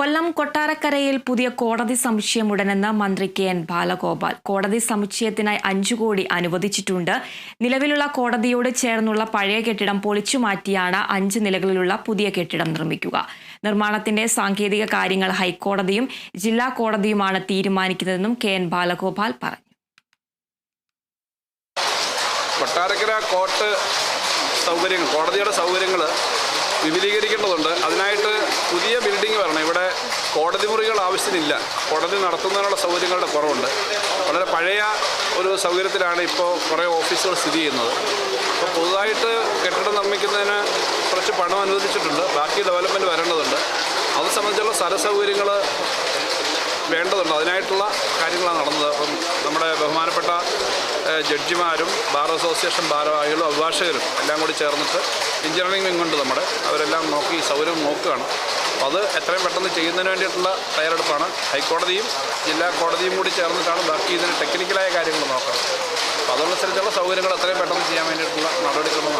കൊല്ലം കൊട്ടാരക്കരയിൽ പുതിയ കോടതി സമുച്ചയം ഉടനെന്ന് മന്ത്രി കെ എൻ ബാലഗോപാൽ. കോടതി സമുച്ചയത്തിനായി അഞ്ചു കോടി അനുവദിച്ചിട്ടുണ്ട്. നിലവിലുള്ള കോടതിയോട് ചേർന്നുള്ള പഴയ കെട്ടിടം പൊളിച്ചു മാറ്റിയാണ് അഞ്ച് നിലകളിലുള്ള പുതിയ കെട്ടിടം നിർമ്മിക്കുക. നിർമ്മാണത്തിന്റെ സാങ്കേതിക കാര്യങ്ങൾ ഹൈക്കോടതിയും ജില്ലാ കോടതിയുമാണ് തീരുമാനിക്കുന്നതെന്നും കെ എൻ ബാലഗോപാൽ പറഞ്ഞു. കൊട്ടാരക്കര കോർട്ട് സൗകര്യങ്ങൾ കോടതിയുടെ സൗകര്യങ്ങൾ കോടതി മുറികൾ ആവശ്യത്തിനില്ല. കോടതി നടത്തുന്നതിനുള്ള സൗകര്യങ്ങളുടെ കുറവുണ്ട്. വളരെ പഴയ ഒരു സൗകര്യത്തിലാണ് ഇപ്പോൾ കുറേ ഓഫീസുകൾ സ്ഥിതി ചെയ്യുന്നത്. അപ്പോൾ പുതുതായിട്ട് കെട്ടിടം നിർമ്മിക്കുന്നതിന് കുറച്ച് പണം അനുവദിച്ചിട്ടുണ്ട്. ബാക്കി ഡെവലപ്മെന്റ് വരേണ്ടതുണ്ട്. അത് സംബന്ധിച്ചുള്ള സ്ഥല സൗകര്യങ്ങൾ വേണ്ടതുണ്ട്. അതിനായിട്ടുള്ള കാര്യങ്ങളാണ് നടന്നത്. അപ്പം നമ്മുടെ ബഹുമാനപ്പെട്ട ജഡ്ജിമാരും ബാർ അസോസിയേഷൻ ഭാരവാഹികളും അഭിഭാഷകരും എല്ലാം കൂടി ചേർന്നിട്ട് എഞ്ചിനീയറിംഗ് വിങ്ങുണ്ട് നമ്മുടെ. അവരെല്ലാം നോക്കി സൗകര്യം നോക്കുകയാണ്. അപ്പോൾ അത് എത്രയും പെട്ടെന്ന് ചെയ്യുന്നതിന് വേണ്ടിയിട്ടുള്ള തയ്യാറെടുപ്പാണ്. ഹൈക്കോടതിയും ജില്ലാ കോടതിയും കൂടി ചേർന്നിട്ടാണ് ബാക്കി ഇതിന് ടെക്നിക്കലായ കാര്യങ്ങൾ നോക്കുന്നത് അപ്പോൾ അതനുസരിച്ചുള്ള സൗകര്യങ്ങൾ എത്രയും പെട്ടെന്ന് ചെയ്യാൻ വേണ്ടിയിട്ടുള്ള നടപടിക്രമം